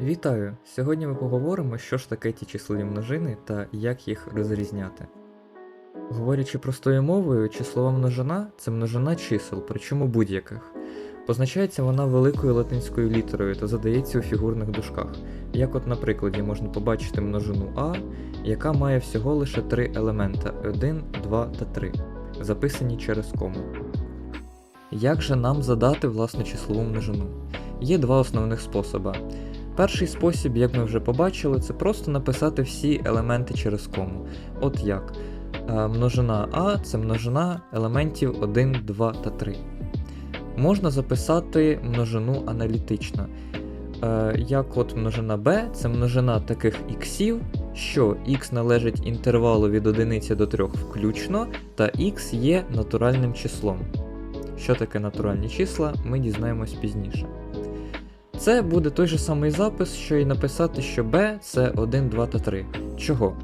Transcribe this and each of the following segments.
Вітаю! Сьогодні ми поговоримо, що ж таке ті числові множини та як їх розрізняти. Говорячи простою мовою, числова множина це множина чисел, причому будь-яких. Позначається вона великою латинською літерою та задається у фігурних дужках. Як от на прикладі можна побачити множину А, яка має всього лише три елемента 1, 2 та 3, записані через кому. Як же нам задати власну числову множину? Є два основних способи. Перший спосіб, як ми вже побачили, це просто написати всі елементи через кому. От як. Е, Множина А це множина елементів 1, 2 та 3. Можна записати множину аналітично. Е, Як от множина b це множина таких іксів, що х належить інтервалу від 1 до 3 включно, та х є натуральним числом. Що таке натуральні числа, ми дізнаємось пізніше. Це буде той же самий запис, що і написати, що b це 1, 2 та 3. Чого?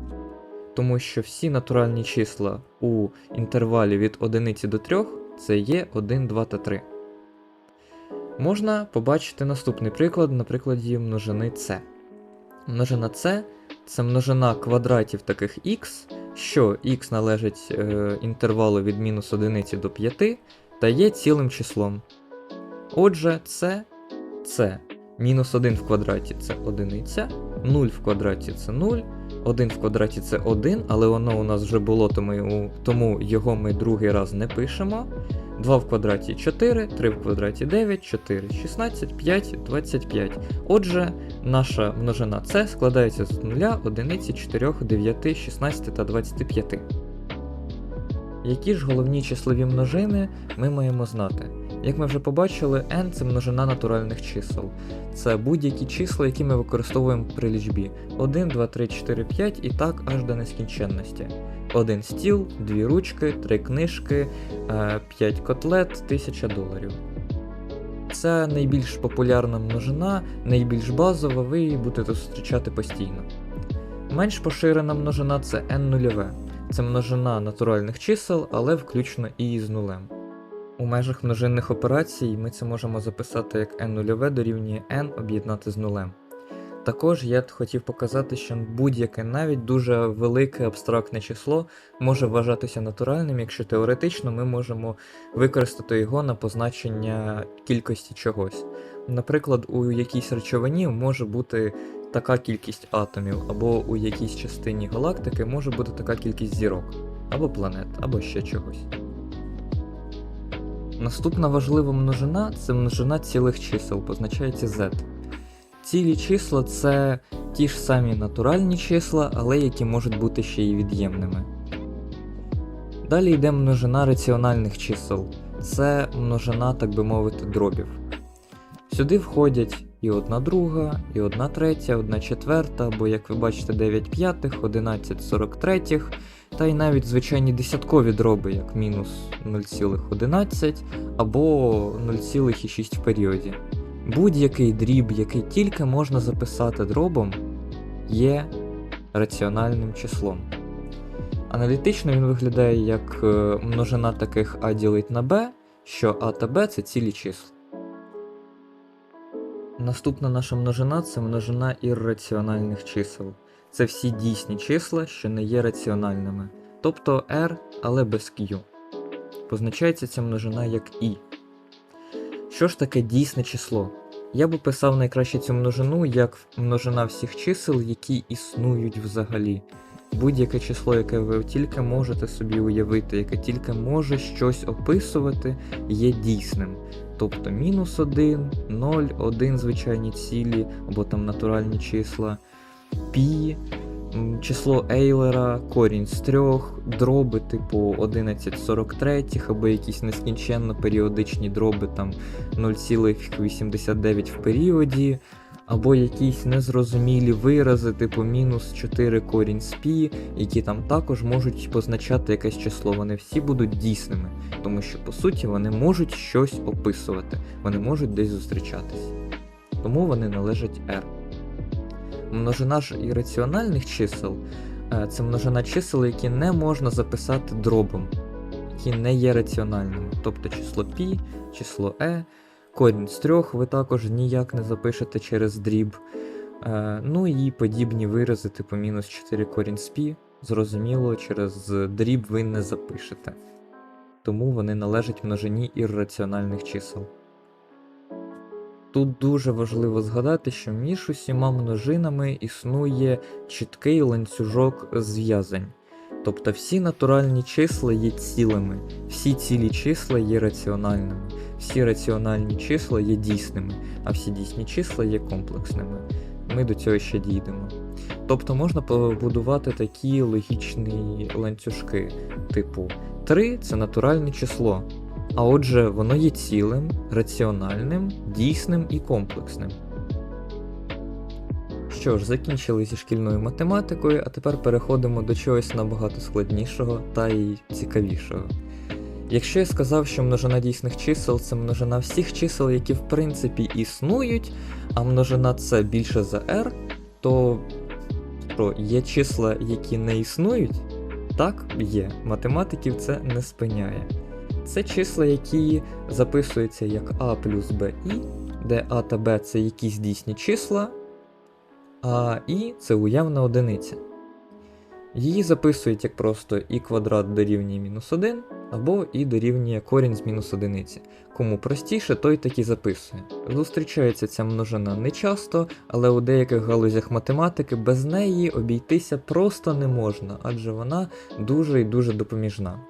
Тому що всі натуральні числа у інтервалі від 1 до 3 це є 1, 2 та 3. Можна побачити наступний приклад на прикладі множини c. Множина c це множина квадратів таких x, що x належить е, інтервалу від мінус 1 до 5 та є цілим числом. Отже, це це мінус 1 в квадраті це одиниця, 0 в квадраті це 0, 1 в квадраті це 1, але воно у нас вже було, тому, його ми другий раз не пишемо. 2 в квадраті 4, 3 в квадраті 9, 4, 16, 5, 25. Отже, наша множина С складається з 0, 1, 4, 9, 16 та 25. Які ж головні числові множини ми маємо знати? Як ми вже побачили, n це множина натуральних чисел. Це будь-які числа, які ми використовуємо при лічбі. 1, 2, 3, 4, 5 і так аж до нескінченності. Один стіл, дві ручки, три книжки, 5 котлет, 1000 доларів. Це найбільш популярна множина, найбільш базова, ви її будете зустрічати постійно. Менш поширена множина це n нульове. Це множина натуральних чисел, але включно і з нулем. У межах множинних операцій ми це можемо записати як n нульове дорівнює n об'єднати з нулем. Також я хотів показати, що будь-яке навіть дуже велике абстрактне число може вважатися натуральним, якщо теоретично ми можемо використати його на позначення кількості чогось. Наприклад, у якійсь речовині може бути така кількість атомів, або у якійсь частині галактики може бути така кількість зірок, або планет, або ще чогось. Наступна важлива множина це множина цілих чисел, позначається z. Цілі числа це ті ж самі натуральні числа, але які можуть бути ще й від'ємними. Далі йде множина раціональних чисел. Це множина, так би мовити, дробів. Сюди входять і одна друга, і одна третя, одна четверта, або, як ви бачите, 9 п'ятих, 11 сорок третіх, та й навіть звичайні десяткові дроби, як мінус 0,11 або 0,6 в періоді. Будь-який дріб, який тільки можна записати дробом, є раціональним числом. Аналітично він виглядає як е, множина таких А ділить на Б, що А та Б це цілі числа. Наступна наша множина це множина ірраціональних чисел. Це всі дійсні числа, що не є раціональними, тобто R, але без Q. Позначається ця множина як І. Що ж таке дійсне число? Я б описав найкраще цю множину як множина всіх чисел, які існують взагалі. Будь-яке число, яке ви тільки можете собі уявити, яке тільки може щось описувати, є дійсним. Тобто мінус 1, 0, 1 звичайні цілі, або там натуральні числа, пі, число Ейлера, корінь з трьох, дроби типу 1143, або якісь нескінченно періодичні дроби там 0,89 в періоді, або якісь незрозумілі вирази, типу мінус 4 корінь з пі, які там також можуть позначати якесь число. Вони всі будуть дійсними, тому що по суті вони можуть щось описувати, вони можуть десь зустрічатись. Тому вони належать R. Множина ж ірраціональних чисел е, це множина чисел, які не можна записати дробом, які не є раціональними. Тобто число π, число e, корінь з трьох ви також ніяк не запишете через дріб. Е, ну і подібні вирази типу мінус 4 корінь з пі, зрозуміло, через дріб ви не запишете. Тому вони належать множині ірраціональних чисел. Тут дуже важливо згадати, що між усіма множинами існує чіткий ланцюжок зв'язань. Тобто всі натуральні числа є цілими, всі цілі числа є раціональними, всі раціональні числа є дійсними, а всі дійсні числа є комплексними. Ми до цього ще дійдемо. Тобто можна побудувати такі логічні ланцюжки, типу 3 це натуральне число, а отже, воно є цілим, раціональним, дійсним і комплексним. Що ж, закінчили зі шкільною математикою, а тепер переходимо до чогось набагато складнішого та й цікавішого. Якщо я сказав, що множина дійсних чисел це множина всіх чисел, які в принципі існують, а множина це більше за r, то що, є числа, які не існують? Так, є. Математиків це не спиняє. Це числа, які записуються як А плюс БІ, де А та Б це якісь дійсні числа, а І це уявна одиниця. Її записують як просто і квадрат дорівнює мінус 1, або і дорівнює корінь з мінус одиниці. Кому простіше, той так і записує. Зустрічається ця множина не часто, але у деяких галузях математики без неї обійтися просто не можна, адже вона дуже і дуже допоміжна.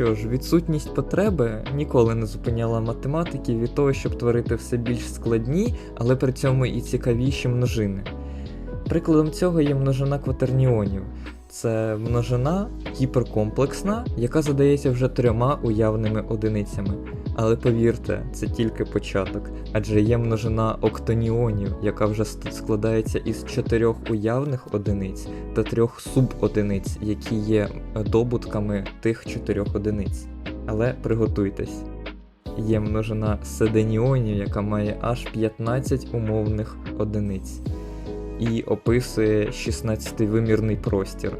Що ж, відсутність потреби ніколи не зупиняла математиків від того, щоб творити все більш складні, але при цьому і цікавіші множини. Прикладом цього є множина кватерніонів. Це множина гіперкомплексна, яка задається вже трьома уявними одиницями. Але повірте, це тільки початок, адже є множина октоніонів, яка вже складається із чотирьох уявних одиниць та трьох субодиниць, які є е, добутками тих чотирьох одиниць. Але приготуйтесь. Є множина седеніонів, яка має аж 15 умовних одиниць і описує 16-вимірний простір.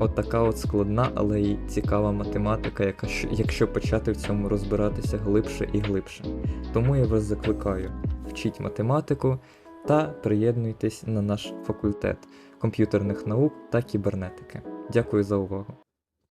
От така от складна, але й цікава математика, яка якщо почати в цьому розбиратися глибше і глибше. Тому я вас закликаю, вчіть математику та приєднуйтесь на наш факультет комп'ютерних наук та кібернетики. Дякую за увагу.